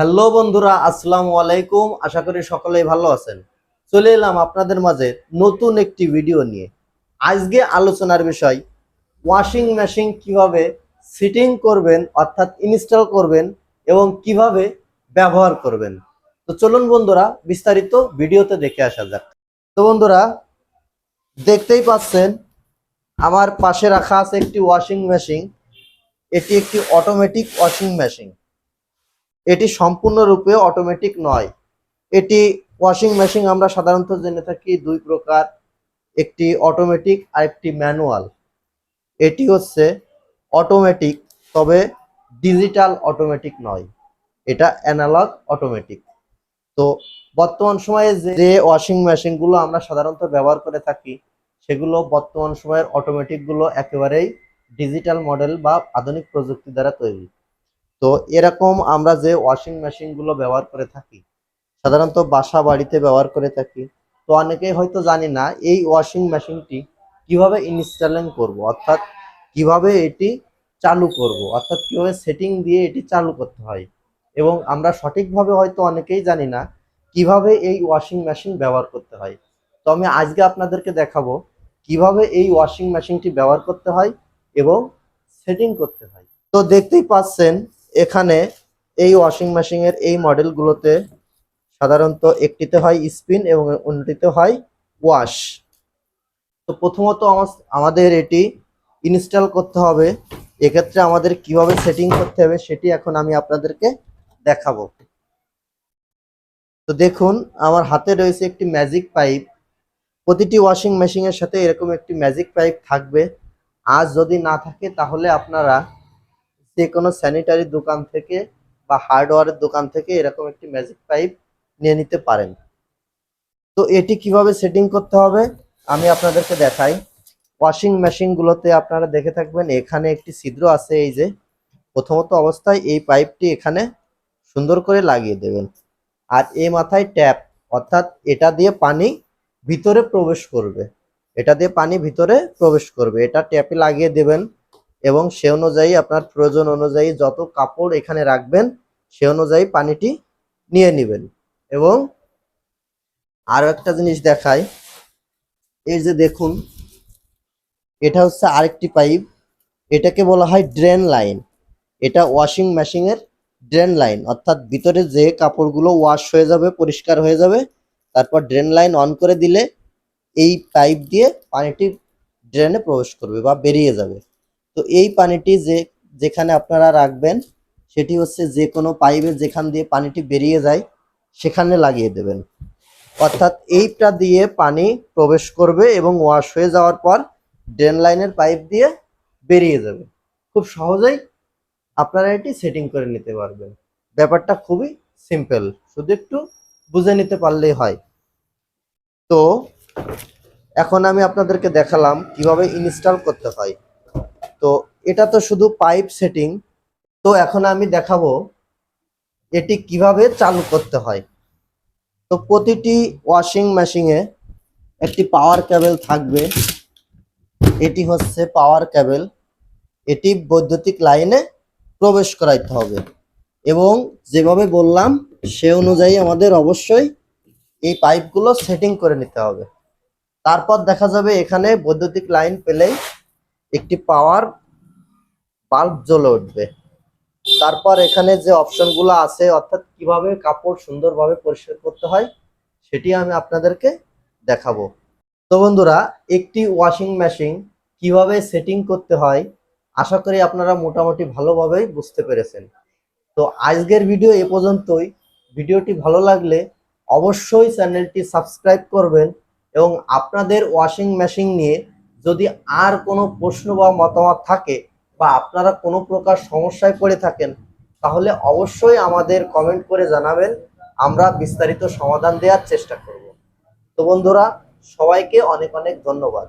Hello বন্ধুরা, আসসালামু আলাইকুম। আশা করি সকলেই ভালো আছেন। চলে এলাম আপনাদের মাঝে নতুন একটি ভিডিও নিয়ে। আজকে আলোচনার বিষয় ওয়াশিং মেশিন কীভাবে সিটিং করবেন, অর্থাৎ ইনস্টল করবেন এবং কীভাবে ব্যবহার করবেন। তো চলুন বন্ধুরা, বিস্তারিত ভিডিওতে দেখে আসা যাক। তো বন্ধুরা, দেখতেই পাচ্ছেন, আমার পাশে রাখা আছে একটি ওয়াশিং মেশিন এটি একটি অটোমেটিক ওয়াশিং মেশিন এটি সম্পূর্ণরূপে অটোমেটিক নয়। এটি ওয়াশিং মেশিন আমরা সাধারণত জেনে থাকি দুই প্রকার, একটি অটোমেটিক আর একটি ম্যানুয়াল এটি হচ্ছে অটোমেটিক তবে ডিজিটাল অটোমেটিক নয়। এটা অ্যানালগ অটোমেটিক তো বর্তমান সময়ে যে- ওয়াশিং মেশিনগুলো আমরা সাধারণত ব্যবহার করে থাকি, সেগুলো বর্তমান সময়ের অটোমেটিকগুলো একেবারেই ডিজিটাল মডেল বা আধুনিক প্রযুক্তি দ্বারা তৈরি। তো এরকম আমরা যে ওয়াশিং মেশিনগুলো ব্যবহার করে থাকি, সাধারণত বাসা বাড়িতে ব্যবহার করে থাকি, তো অনেকেই হয়তো জানি না এই ওয়াশিং মেশিনটি কীভাবে ইনস্টলিং করব, অর্থাৎ কীভাবে এটি চালু করব, অর্থাৎ কীভাবে সেটিং দিয়ে এটি চালু করতে হয়, এবং আমরা সঠিকভাবে হয়তো অনেকেই জানি না কীভাবে এই ওয়াশিং মেশিন ব্যবহার করতে হয়। তো আমি আজকে আপনাদেরকে দেখাবো কীভাবে এই ওয়াশিং মেশিনটি ব্যবহার করতে হয় এবং সেটিং করতে হয়। তো দেখতেই পাচ্ছেন এখানে এই ওয়াশিং মেশিনের এই মডেলগুলোতে সাধারণত একটিতে হয় স্পিন এবং অন্যটিতে হয় ওয়াশ তো প্রথমত আমা- আমাদের এটি ইনস্টল করতে হবে। এক্ষেত্রে আমাদের কীভাবে সেটিং করতে হবে সেটি এখন আমি আপনাদেরকে দেখাবো। তো দেখুন, আমার হাতে রয়েছে একটি ম্যাজিক পাইপ প্রতিটি ওয়াশিং মেশিনের সাথে এরকম একটি ম্যাজিক পাইপ থাকবে। আজ যদি না থাকে তাহলে আপনারা যে কোনো স্যানিটারি দোকান থেকে বা হার্ডওয়্যারের দোকান থেকে এরকম একটি ম্যাজিক পাইপ নিয়ে নিতে পারেন। তো এটি কীভাবে সেটিং করতে হবে? আমি আপনাদেরকে দেখাই। ওয়াশিং মেশিনগুলোতে আপনারা দেখে থাকবেন, এখানে একটি ছিদ্র আছে এই যে। প্রথমত অবস্থায় এই পাইপটি এখানে সুন্দর করে লাগিয়ে দেবেন। আর এ মাথায় ট্যাপ অর্থাৎ এটা দিয়ে পানি ভিতরে প্রবেশ করবে। এটা দিয়ে পানি ভিতরে প্রবেশ করবে। এটা ট্যাপে লাগিয়ে দেবেন। এবং সে অনুযায়ী আপনার প্রয়োজন অনুযায়ী যত কাপড় এখানে রাখবেন, সে অনুযায়ী পানিটি নিয়ে নেবেন। এবং আরও একটা জিনিস দেখাই, এই যে দেখুন, এটা হচ্ছে আরেকটি পাইপ, এটাকে বলা হয় ড্রেন লাইন। এটা ওয়াশিং মেশিনের ড্রেন লাইন, অর্থাৎ ভিতরে যে কাপড়গুলো ওয়াশ হয়ে যাবে, পরিষ্কার হয়ে যাবে, তারপর ড্রেন লাইন অন করে দিলে এই পাইপ দিয়ে পানিটি ড্রেনে প্রবেশ করবে বা বেরিয়ে যাবে। তো এই পানিটি যে, যেখানে আপনারা রাখবেন, সেটি হচ্ছে যে কোনো পাইপে যেখান দিয়ে পানিটি বেরিয়ে যায়, সেখানে লাগিয়ে দেবেন। অর্থাৎ এইটা দিয়ে পানি প্রবেশ করবে এবং ওয়াশ হয়ে যাওয়ার পর ড্রেন লাইনের পাইপ দিয়ে বেরিয়ে যাবে। খুব সহজেই আপনারা এটি সেটিং করে নিতে পারবেন। ব্যাপারটা খুবই সিম্পল, শুধু একটু বুঝে নিতে পারলেই হয়। তো, এখন আমি আপনাদেরকে দেখালাম কীভাবে ইনস্টল করতে হয়। তো এটা তো শুধু পাইপ সেটিং তো এখন আমি দেখাবো এটি কীভাবে চালু করতে হয়। তো প্রতিটি ওয়াশিং মেশিনে একটি পাওয়ার কেবল থাকবে, এটি হচ্ছে পাওয়ার কেবল এটি বৈদ্যুতিক লাইনে প্রবেশ করাইতে হবে। এবং যেভাবে বললাম, সে অনুযায়ী আমাদের অবশ্যই এই পাইপগুলো সেটিং করে নিতে হবে। তারপর দেখা যাবে এখানে বৈদ্যুতিক লাইন পেলেই একটি পাওয়ার বাল্ব জ্বলে উঠবে। তারপর এখানে যে অপশনগুলো আছে, অর্থাৎ কীভাবে কাপড় সুন্দরভাবে পরিষ্কার করতে হয়, সেটি আমি আপনাদেরকে দেখাবো। তো বন্ধুরা, একটি ওয়াশিং মেশিন কীভাবে সেটিং করতে হয়, আশা করি আপনারা মোটামুটি ভালোভাবেই বুঝতে পেরেছেন। তো আজকের ভিডিও এ পর্যন্তই। ভিডিওটি ভালো লাগলে অবশ্যই চ্যানেলটি সাবস্ক্রাইব করবেন এবং আপনাদের ওয়াশিং মেশিন নিয়ে যদি আর কোনো প্রশ্ন বা মতামত থাকে বা আপনারা কোনো প্রকার সমস্যায় পড়ে থাকেন, তাহলে অবশ্যই আমাদের কমেন্ট করে জানাবেন। আমরা বিস্তারিত সমাধান দেওয়ার চেষ্টা করব। তো বন্ধুরা, সবাইকে অনেক অনেক ধন্যবাদ।